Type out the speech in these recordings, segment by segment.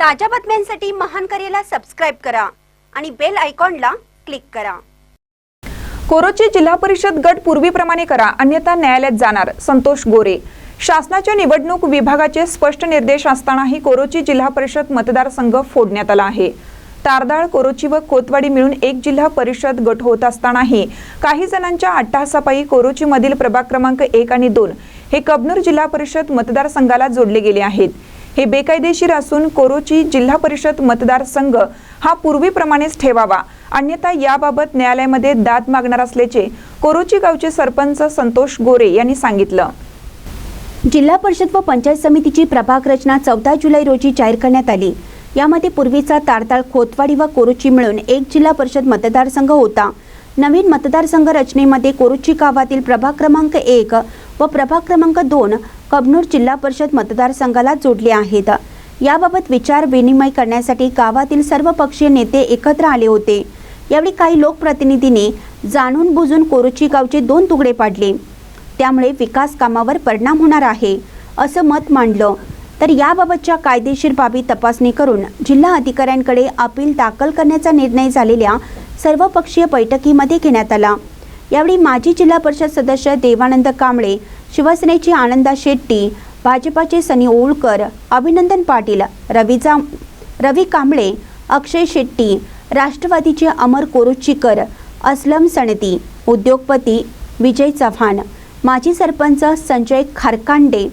ताज्या बातम्यांसाठी महान करेला सबस्क्राईब करा आणि बेल आयकॉनला क्लिक करा. कोरोची जिल्हा परिषद गट पूर्वीप्रमाणे करा अन्यथा न्यायालयात जाणार संतोष गोरे. शासनाच्या निवडणूक विभागाचे स्पष्ट निर्देश असतानाही कोरोची जिल्हा परिषद मतदारसंघ फोडण्यात आला आहे. तारदाळ कोरोची व कोतवाडी मिळून एक जिल्हा परिषद गट होत असतानाही काही जणांच्या अट्टहासापायी कोरोचीमधील प्रभाग क्रमांक एक आणि दोन हे कबनूर जिल्हा परिषद मतदारसंघाला जोडले गेले आहेत. हे बेकायदेशीर असून कोरोची जिल्हा परिषद मतदारसंघ हा पूर्वीप्रमाणेच ठेवावा. अन्यथा याबाबत न्यायालयामध्ये दाद मागणार असल्याचे कोरोची गावचे सरपंच संतोष गोरे यांनी सांगितलं. जिल्हा परिषद व पंचायत समितीची प्रभाग रचना चौदा जुलै रोजी जाहीर करण्यात आली. यामध्ये पूर्वीचा तारताळ खोतवाडी व कोरुची मिळून एक जिल्हा परिषद मतदारसंघ होता. नवीन मतदारसंघ रचनेमध्ये कोरुची गावातील प्रभाग क्रमांक एक व प्रभाग क्रमांक दोन कबनूर जिल्हा परिषद मतदारसंघाला जोडले आहेत. याबाबत विचार विनिमय करण्यासाठी गावातील सर्व पक्षीय नेते एकत्र आले होते. यावेळी काही लोकप्रतिनिधींनी जाणून बुजून कोरुची गावचे दोन तुकडे पाडले. त्यामुळे विकास कामावर परिणाम होणार आहे असं मत मांडलं. तर याबाबतच्या कायदेशीर बाबी तपासणी करून जिल्हा अधिकाऱ्यांकडे अपील दाखल करण्याचा निर्णय झालेल्या सर्वपक्षीय बैठकीमध्ये घेण्यात आला. यावेळी माजी जिल्हा परिषद सदस्य देवानंद कांबळे शिवसेनेची आनंदा शेट्टी भाजपाचे सनी ओळकर अभिनंदन पाटील रवीचा रवी कांबळे अक्षय शेट्टी राष्ट्रवादीचे अमर कोरुचीकर अस्लम सणती उद्योगपती विजय चव्हाण माजी सरपंच संजय खारकांडे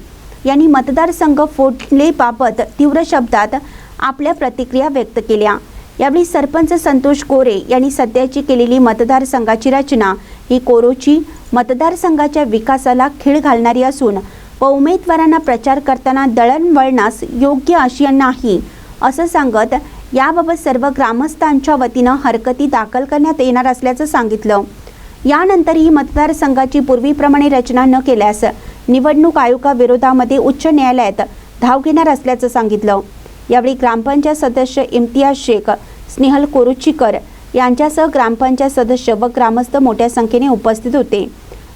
यांनी मतदारसंघ फोडलेबाबत तीव्र शब्दात आपल्या प्रतिक्रिया व्यक्त केल्या. यावेळी सरपंच संतोष कोरे यांनी सध्याची केलेली मतदारसंघाची रचना ही कोरोची मतदारसंघाच्या विकासाला खीळ घालणारी असून व उमेदवारांना प्रचार करताना दळणवळणास योग्य अशी नाही असं सांगत याबाबत सर्व ग्रामस्थांच्या वतीनं हरकती दाखल करण्यात येणार असल्याचं सांगितलं. यानंतरही मतदारसंघाची पूर्वीप्रमाणे रचना न केल्यास निवडणूक आयोगाविरोधामध्ये उच्च न्यायालयात धाव घेणार असल्याचं सांगितलं. यावेळी ग्रामपंचायत सदस्य इम्तियाज शेख स्नेहल कोरुचीकर यांच्यासह ग्रामपंचायत सदस्य व ग्रामस्थ मोठ्या संख्येने उपस्थित होते.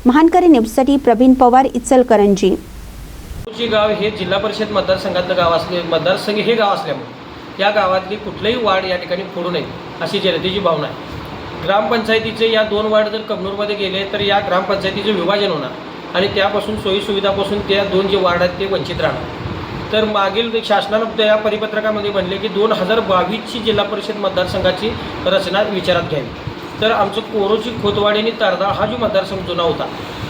महानकरी न्यूजसाठी प्रवीण पवार इचलकरंजी. गाव हे जिल्हा परिषद मतदारसंघातलं गाव असले मतदारसंघ हे गाव असल्यामुळे या गावातली कुठलंही वार्ड या ठिकाणी फोडू नये अशी जनतेची भावना आहे. ग्रामपंचायतीचे या दोन वार्ड जर कबनूरमध्ये गेले तर या ग्रामपंचायतीचं विभाजन होणार आणि त्यापासून सोयीसुविधापासून त्या दोन जे वार्ड आहेत ते वंचित राहणार. तर मागील शासनानं त्या परिपत्रकामध्ये म्हणले की दोन हजार बावीसची जिल्हा परिषद मतदारसंघाची रचना विचारात घ्यावी. तर आमचं कोरोची खोतवाडी आणि तारदाळ हा जो मतदारसंघ जुना होता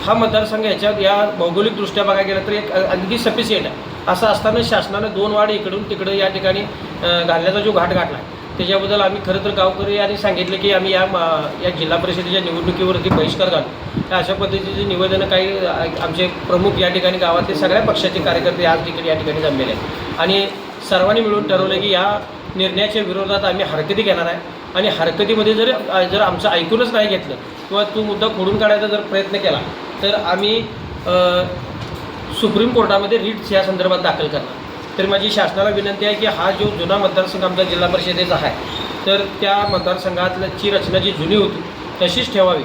हा मतदारसंघ याच्यात या भौगोलिकदृष्ट्या बघायला गेलं तर एक अगदी सफिशियंट आहे. असं असताना शासनानं दोन वाड इकडून तिकडं या ठिकाणी घालण्याचा जो घाट घातला आहे त्याच्याबद्दल आम्ही खरं तर गावकरी आणि सांगितले की आम्ही या मा- या जिल्हा परिषदेच्या निवडणुकीवरती बहिष्कार घालू. तर अशा पद्धतीचे निवेदनं काही आमचे प्रमुख या ठिकाणी गावातले सगळ्या पक्षाचे कार्यकर्ते आज ठिकाणी या ठिकाणी जमलेले आहेत. आणि सर्वांनी मिळून ठरवलं की या निर्णयाच्या विरोधात आम्ही हरकती घेणार आहे. आणि हरकतीमध्ये जर जर आमचं ऐकूनच नाही घेतलं किंवा तो मुद्दा खोडून काढायचा जर प्रयत्न केला तर आम्ही सुप्रीम कोर्टामध्ये रिट्स या संदर्भात दाखल करणार. तर माझी शासनाला विनंती आहे की हा जो जुना मतदारसंघ आमचा जिल्हा परिषदेचा आहे तर त्या मतदारसंघातल्याची रचना जी जुनी होती तशीच ठेवावी.